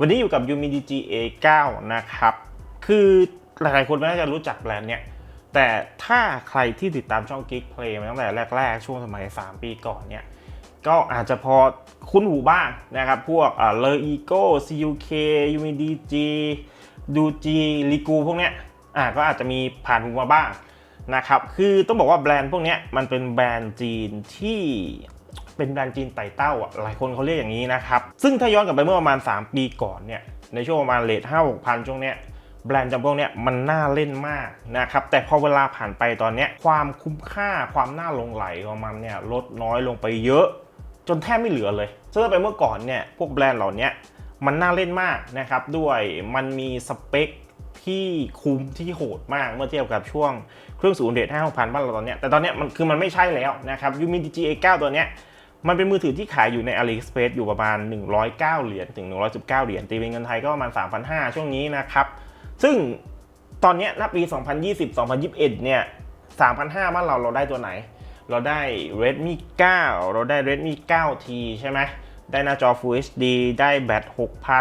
วันนี้อยู่กับ Umidg A9 นะครับ คือหลายๆคนไม่น่าจะรู้จักแบรนด์เนี้ย แต่ถ้าใครที่ติดตามช่อง Geek Play มาตั้งแต่แรก ๆ ช่วงสมัย 3 ปีก่อนเนี่ย ก็อาจจะพอคุ้นหูบ้างนะครับ พวกเลออีโก้ CUK Umidg DG ลิกูพวกเนี้ยอ่าก็อาจจะมีผ่านหูมาบ้างนะครับ คือต้องบอกว่าแบรนด์พวกเนี้ยมันเป็นแบรนด์จีนที่ เป็นแบรนด์จีนไต่เต้าอะหลายคนเขาเรียกอย่างนี้นะครับ ซึ่งถ้าย้อนกลับไปเมื่อประมาณ 3 ปีก่อนเนี่ยในช่วงประมาณเลทห้าหกพันช่วงเนี้ยแบรนด์จำพวกเนี้ยมันน่าเล่นมากนะครับแต่พอเวลาผ่านไปตอนเนี้ยความคุ้มค่าความน่าลงไหลของมันเนี่ยลดน้อยลงไปเยอะ จนแทบไม่เหลือเลยซึ่งถ้าไปเมื่อก่อนเนี่ยพวกแบรนด์เหล่านี้มันน่าเล่นมากนะครับด้วยมันมีสเปคที่คุ้มที่โหดมากเมื่อเทียบกับช่วงเครื่องสูนย์เดทห้าหกพันบ้านเราตอนเนี้ยแต่ตอนเนี้ยมันคือมันไม่ใช่แล้วนะครับ Umidg A9 ตัวเนี้ย มันเป็นมือถือที่ขายอยู่ใน AliExpress อยู่ประมาณ 109 เหรียญถึง 119 เหรียญตีเป็นเงินไทยก็ประมาณ 3,500 ช่วงนี้นะครับ ซึ่งตอนนี้ยณปี 2020-2021 เนี่ย 3,500บ้านเราเราได้ตัวไหน เราได้ Redmi 9 เราได้ Redmi 9T ใช่ไหม ได้หน้าจอ Full HD ได้แบต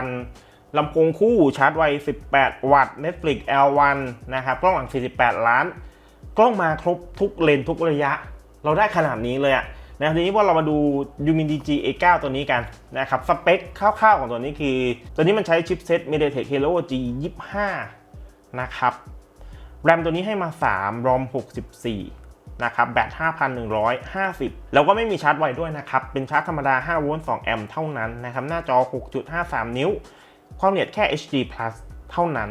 6,000 ลำโพงคู่ชาร์จไว 18 วัตต์ Netflix L1 นะครับ กล้องหลัง 48 ล้าน กล้องมาครบทุกเลนทุกระยะ เราได้ขนาดนี้เลยอะ นะทีนี้ว่าเรามาดู Umidg A9 ตัวนี้กันนะครับสเปคคร่าวๆของตัวนี้คือ ตัวนี้มันใช้ชิปเซ็ต MediaTek Helio G25 นะครับแรมตัวนี้ให้มา3 ROM 64 นะครับแบต 5,150 แล้วก็ไม่มีชาร์จไวด้วยนะครับ เป็นชาร์จธรรมดา 5 โวลต์ 2 แอมป์เท่านั้นนะครับ หน้าจอ 6.53 นิ้ว ความละเอียดแค่ HD เท่านั้น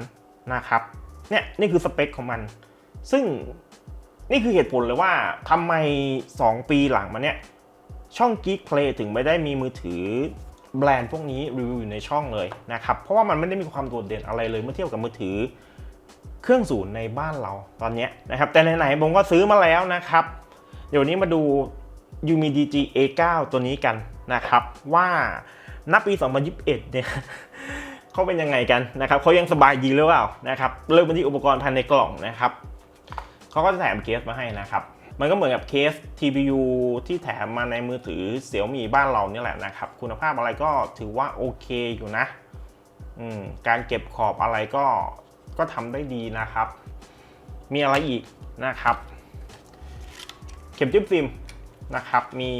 นะครับ เนี่ย นี่คือสเปคของมัน ซึ่ง นี่คือเหตุผลเลยว่าทำไม 2 ปีหลังมาเนี้ยช่อง Geek Play ถึงไม่ได้มีมือถือแบรนด์พวกนี้รีวิวอยู่ในช่องเลยนะครับ เพราะว่ามันไม่ได้มีความโดดเด่นอะไรเลยเมื่อเทียบกับมือถือเครื่องศูนย์ในบ้านเราตอนเนี้ยนะครับ แต่ไหนๆผมก็ซื้อมาแล้วนะครับ เดี๋ยวนี้มาดู Umidg A9 ตัวนี้กันนะครับ ว่าณปี 2021 เนี่ยเขาเป็นยังไงกันนะครับเขายังสบายดีหรือเปล่านะครับเริ่มไปที่อุปกรณ์ภายในกล่องนะครับ เขาก็จะแถมเคสมาให้นะครับ มันก็เหมือนกับเคส TPU ที่แถมมาในมือถือเสี่ยวมีบ้านเราเนี่ยแหละนะครับ คุณภาพอะไรก็ถือว่าโอเคอยู่นะอืมการเก็บขอบอะไรก็ก็ทำได้ดีนะครับ มีอะไรอีกนะครับ เข็มจิ้มฟิล์มนะครับ มี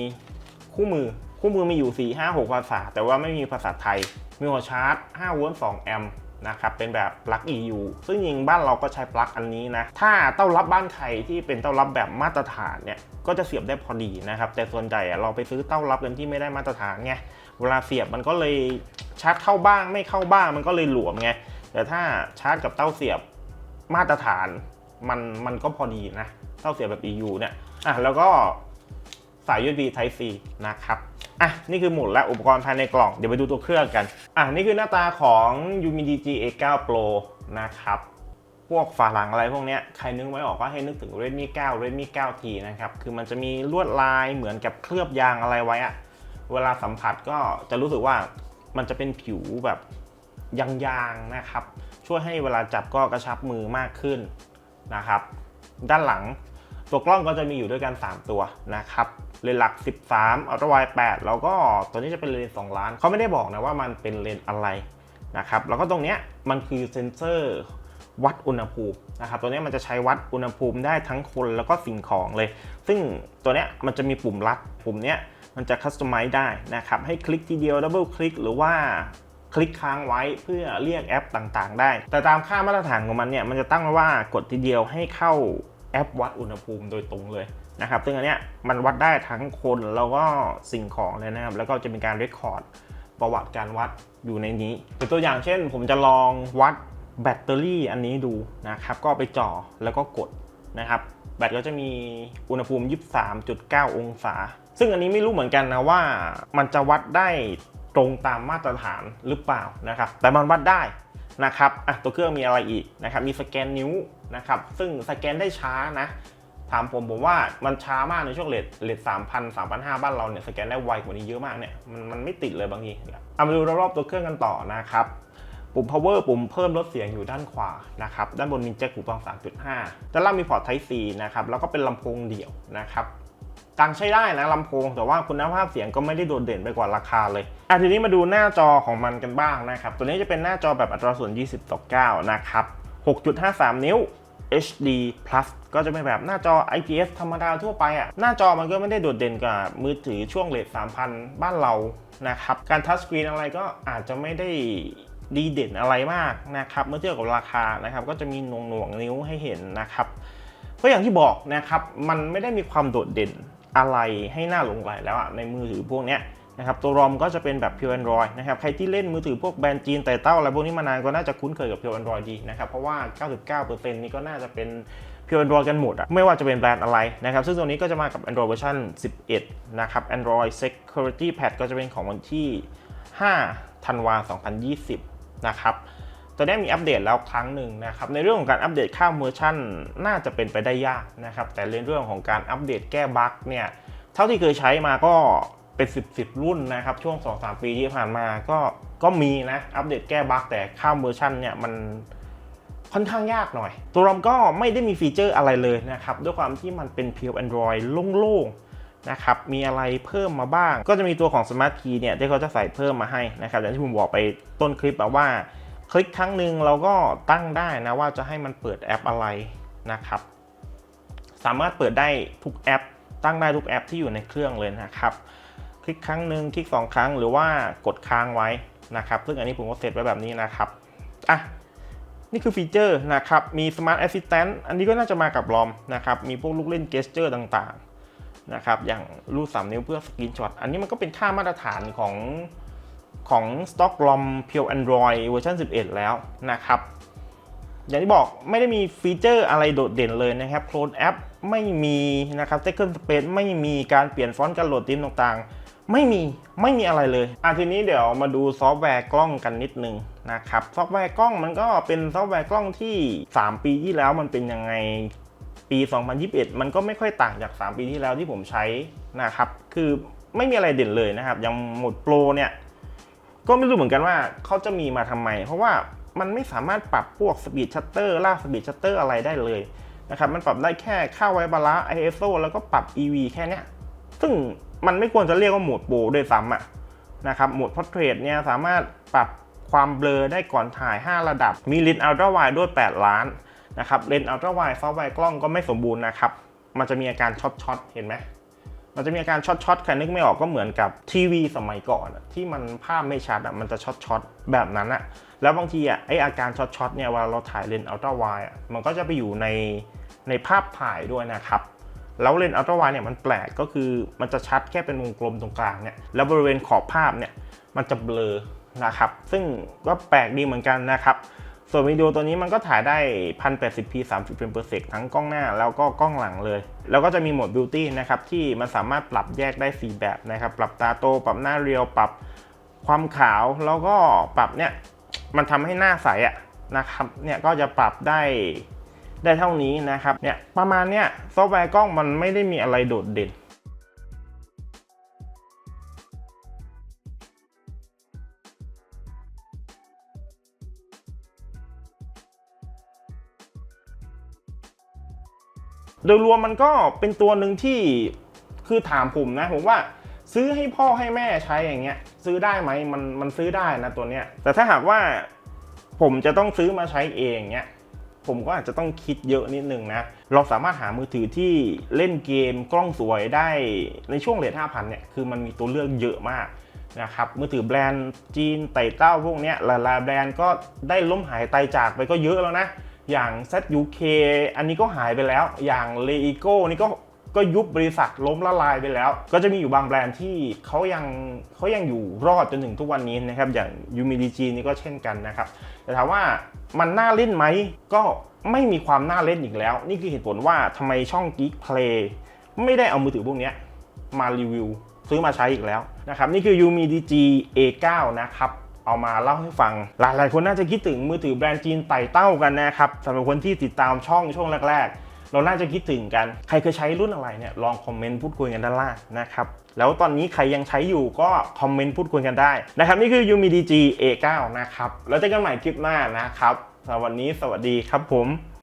คู่มือคู่มือมีอยู่ 4 5 6 ภาษา แต่ว่าไม่มีภาษาไทย มีหัวชาร์จ5โวลต์2แอมป์ นะครับเป็นแบบปลั๊ก EU ซึ่งจริงบ้านเราก็ใช้ปลั๊กอันนี้นะถ้าเต้ารับบ้านใครที่เป็นเต้ารับแบบมาตรฐานเนี่ยก็จะเสียบได้พอดีนะครับแต่ส่วนใหญ่เราไปซื้อเต้ารับกันที่ไม่ได้มาตรฐานไงเวลาเสียบมันก็เลยชาร์จเข้าบ้างไม่เข้าบ้างมันก็เลยหลวมไงแต่ถ้าชาร์จกับเต้าเสียบมาตรฐานมันมันก็พอดีนะเต้าเสียบแบบ EU เนี่ยอะแล้วก็สาย USB Type C นะครับ อะนี่คือหมุดและอุปกรณ์ภายในกล่องเดี๋ยวไปดูตัวเครื่องกันอะนี่คือหน้าตาของ Umidg A9 Pro นะครับพวกฝาหลังอะไรพวกเนี้ยใครนึกไม่ออกก็ให้นึกถึง Redmi 9 Redmi 9T นะครับ คือมันจะมีลวดลายเหมือนกับเคลือบยางอะไรไว้อะเวลาสัมผัสก็จะรู้สึกว่ามันจะเป็นผิวแบบยางๆนะครับ ช่วยให้เวลาจับก็กระชับมือมากขึ้นนะครับ ด้านหลังตัวกล้องก็จะมีอยู่ด้วยกัน 3 ตัวนะครับ เลนหลัก 13 อัลตร้าไวด์8แล้วก็ตัวนี้จะเป็นเลนส์2ล้านเขาไม่ได้บอกนะว่ามันเป็นเลนอะไรนะครับแล้วก็ตรงเนี้ยมันคือเซนเซอร์วัดอุณหภูมินะครับตัวนี้มันจะใช้วัดอุณหภูมิได้ทั้งคนแล้วก็สิ่งของเลย ซึ่งตัวเนี้ยมันจะมีปุ่มลัดปุ่มเนี้ยมันจะคัสตอมไมซ์ได้นะครับให้คลิกทีเดียวดับเบิลคลิกหรือว่าคลิกค้างไว้เพื่อเรียกแอปต่างๆ ได้ แต่ตามค่ามาตรฐานของมันเนี่ยมันจะตั้งไว้ว่ากดทีเดียวให้เข้าแอปวัดอุณหภูมิโดยตรงเลย นะครับ ซึ่งอันเนี้ยมันวัดได้ทั้งคนแล้วก็สิ่งของเลยนะครับ แล้วก็จะมีการเรคคอร์ดประวัติการวัดอยู่ในนี้เป็นตัวอย่างเช่น ผมจะลองวัดแบตเตอรี่อันนี้ดูนะครับ ก็ไปจ่อแล้วก็กดนะครับ แบตก็จะมีอุณหภูมิ 23.9 องศา ซึ่งอันนี้ไม่รู้เหมือนกันนะว่ามันจะวัดได้ตรงตามมาตรฐานหรือเปล่านะครับ แต่มันวัดได้นะครับอะตัวเครื่องมีอะไรอีกนะครับ มีสแกนนิ้วนะครับ ซึ่งสแกนได้ช้านะ ถามผมผมว่ามันช้ามากในช่วงเลทเลทสามพันสามพันห้าบ้านเราเนี่ยสแกนได้ไวกว่านี้เยอะมากเนี่ยมันมันไม่ติดเลยบางทีเอามาดูรอบๆตัวเครื่องกันต่อนะครับปุ่ม power ปุ่มเพิ่มลดเสียงอยู่ด้านขวานะครับด้านบนมีแจ็คหูฟัง 3.5 ด้านล่างมีพอร์ต Type C นะครับแล้วก็เป็นลำโพงเดี่ยวนะครับตังใช้ได้นะลำโพง แต่ว่าคุณภาพเสียงก็ไม่ได้โดดเด่นไปกว่าราคาเลยอะทีนี้มาดูหน้าจอของมันกันบ้างนะครับตัวนี้จะเป็นหน้าจอแบบอัตราส่วน 20 ต่อ 9 นะครับ 6.53 นิ้ว HD Plus ก็จะเป็นแบบหน้าจอ IPS ธรรมดาทั่วไปอะ่ะ หน้าจอมันก็ไม่ได้โดดเด่นกับมือถือช่วงเลท3,000 บ้านเรานะครับ การทัชสกรีนอะไรก็อาจจะไม่ได้ดีเด่นอะไรมากนะครับ เมื่อเทียบกับราคานะครับ ก็จะมีหน่วงหน่วงนิ้วให้เห็นนะครับ ก็อย่างที่บอกนะครับ มันไม่ได้มีความโดดเด่นอะไรให้น่าหลงใหลแล้วอะในมือถือพวกเนี้ย นะครับตัวรอมก็จะเป็นแบบ Pure Android นะครับใครที่เล่นมือถือพวกแบรนด์จีนไต่เต้าอะไรพวกนี้มานานก็น่าจะคุ้นเคยกับ Pure Android ดีนะครับเพราะว่า 99%นี่ก็น่าจะเป็น Pure Android กันหมดอะไม่ว่าจะเป็นแบรนด์อะไรนะครับซึ่งตัวนี้ก็จะมากับ Android เวอร์ชัน11 นะครับ Android Security Patch ก็จะเป็นของวันที่ 5 ธันวาคม2020 นะครับตัวนี้มีอัปเดตแล้วครั้งหนึ่งนะครับในเรื่องของการอัปเดตข้ามเวอร์ชันน่าจะเป็นไปได้ยากนะครับแต่ในเรื่องของการอัปเดตแก้บั๊กเนี่ยเท่าที่เคยใช้มาก็ เป็น 10 10 รุ่นนะครับช่วง 2-3 ปีที่ผ่านมาก็ก็มีนะอัปเดตแก้บั๊กแต่ข้ามเวอร์ชันเนี่ยมันค่อนข้างยากหน่อย ตัวรอมก็ไม่ได้มีฟีเจอร์อะไรเลยนะครับด้วยความที่มันเป็นเพียว Android โล่งๆนะครับมีอะไรเพิ่มมาบ้าง ก็จะมีตัวของ Smart Key เนี่ยที่เขาจะใส่เพิ่มมาให้นะครับอย่างที่ผมบอกไปต้นคลิปว่า คลิกครั้งหนึ่งเราก็ตั้งได้นะว่าจะให้มันเปิดแอปอะไรนะครับสามารถเปิดได้ทุกแอป ตั้งได้ทุกแอปที่อยู่ในเครื่องเลยนะครับ คลิกครั้งหนึ่งคลิก 2 ครั้งหรือว่ากดค้างไว้นะครับ ซึ่งอันนี้ผมก็เซตไว้แบบนี้นะครับอะนี่คือฟีเจอร์นะครับ มี Smart Assistant อันนี้ก็น่าจะมากับรอมนะครับ มีพวกลูกเล่นเกสเจอร์ต่างๆนะครับ อย่างรูด3นิ้วเพื่อสกรีนช็อต อันนี้มันก็เป็นค่ามาตรฐานของของ Stock ROM Pure Android เวอร์ชัน11 แล้วนะครับ อย่างที่บอกไม่ได้มีฟีเจอร์อะไรโดดเด่นเลยนะครับโคลนแอปไม่มีนะครับ Second Space ไม่มีการเปลี่ยนฟอนต์การโหลดธีมต่างๆ ไม่มีไม่มีอะไรเลยอะทีนี้เดี๋ยวมาดูซอฟต์แวร์กล้องกันนิดนึงนะครับซอฟต์แวร์กล้องมันก็เป็นซอฟต์แวร์กล้องที่ 3 ปีที่แล้วมันเป็นยังไงปี 2021 มันก็ไม่ค่อยต่างจาก 3 ปีที่แล้วที่ผมใช้นะครับ คือไม่มีอะไรเด่นเลยนะครับย่างโหมดโปรเนี่ย ก็ไม่รู้เหมือนกันว่าเขาจะมีมาทำไม เพราะว่ามันไม่สามารถปรับพวกสปีดชัตเตอร์ลากสปีดชัตเตอร์อะไรได้เลยนะครับ มันปรับได้แค่ค่าไวบาลา ISO แล้วก็ปรับ EV แค่เนี้ย ซึ่ง มันไม่ควรจะเรียกว่าโหมดโปรด้วยซ้ำอะนะครับโหมด Portrait เนี่ยสามารถปรับความเบลอได้ก่อนถ่าย 5 ระดับ มีเลนส์อัลตร้าไวด้วย 8 ล้านนะครับเลนส์อัลตร้าไวซอฟต์แวร์กล้องก็ไม่สมบูรณ์นะครับ มันจะมีอาการช็อตช็อตเห็นไหมมันจะมีอาการช็อตช็อตใครนึกไม่ออกก็เหมือนกับทีวีสมัยก่อนที่มันภาพไม่ชัดอะมันจะช็อตช็อตแบบนั้นอะแล้วบางทีอะไออาการช็อตช็อตเนี่ยเวลาเราถ่ายเลนส์อัลตร้าไวอะมันก็จะไปอยู่ในในภาพถ่ายด้วยนะครับ แล้วเลนส์อัลตร้าไวเนี่ยมันแปลกก็คือมันจะชัดแค่เป็นวงกลมตรงกลางเนี่ยแล้วบริเวณขอบภาพเนี่ยมันจะเบลอนะครับ ซึ่งก็แปลกดีเหมือนกันนะครับส่วนวิดีโอตัวนี้มันก็ถ่ายได้ 1080p 30 frames per second ทั้งกล้องหน้าแล้วก็กล้องหลังเลย แล้วก็จะมีโหมด beauty นะครับ ที่มันสามารถปรับแยกได้ 4 แบบนะครับ ปรับตาโต ปรับหน้าเรียว ปรับความขาว แล้วก็ปรับเนี่ย มันทำให้หน้าใสอะนะครับ เนี่ยก็จะปรับได้ ได้เท่านี้นะครับเนี่ยประมาณเนี้ยซอฟต์แวร์กล้องมันไม่ได้มีอะไรโดดเด่นโดยรวมมันก็เป็นตัวหนึ่งที่คือถามผมนะผมว่าซื้อให้พ่อให้แม่ใช้อย่างเงี้ย ซื้อได้ไหมมันมันซื้อได้นะตัวเนี้ยแต่ถ้าหากว่าผมจะต้องซื้อมาใช้เองเนี้ย ผมก็อาจจะต้องคิดเยอะนิดนึงนะ เราสามารถหามือถือที่เล่นเกมกล้องสวยได้ในช่วงเลท5,000เนี่ย คือมันมีตัวเลือกเยอะมากนะครับ มือถือแบรนด์จีนไต่เต้าพวกเนี้ยหลายๆแบรนด์ก็ได้ล้มหายตายจากไปก็เยอะแล้วนะ อย่าง ZUK อันนี้ก็หายไปแล้ว อย่าง l e g o นี่ก็ ก็ยุบบริษัทล้มละลายไปแล้ว ก็จะมีอยู่บางแบรนด์ที่เขายังเขายังอยู่รอดจนถึงทุกวันนี้นะครับ อย่าง UMDG นี่ก็เช่นกันนะครับ แต่ถามว่ามันน่าเล่นไหมก็ไม่มีความน่าเล่นอีกแล้ว นี่คือเหตุผลว่าทำไมช่อง Geek Play ไม่ได้เอามือถือพวกนี้มารีวิว ซื้อมาใช้อีกแล้วนะครับ นี่คือ UMDG A9 นะครับ เอามาเล่าให้ฟัง หลายๆคนน่าจะคิดถึงมือถือแบรนด์จีนไต่เต้ากันนะครับสำหรับคนที่ติดตามช่องช่วงแรกๆ เราน่าจะคิดถึงกัน ใครเคยใช้รุ่นอะไรเนี่ยลองคอมเมนต์พูดคุยกันด้านล่างนะครับแล้วตอนนี้ใครยังใช้อยู่ก็คอมเมนต์พูดคุยกันได้นะครับนี่คือ UMDG A9 นะครับแล้วเจอกันใหม่คลิปหน้านะครับสำหรับวันนี้สวัสดีครับผม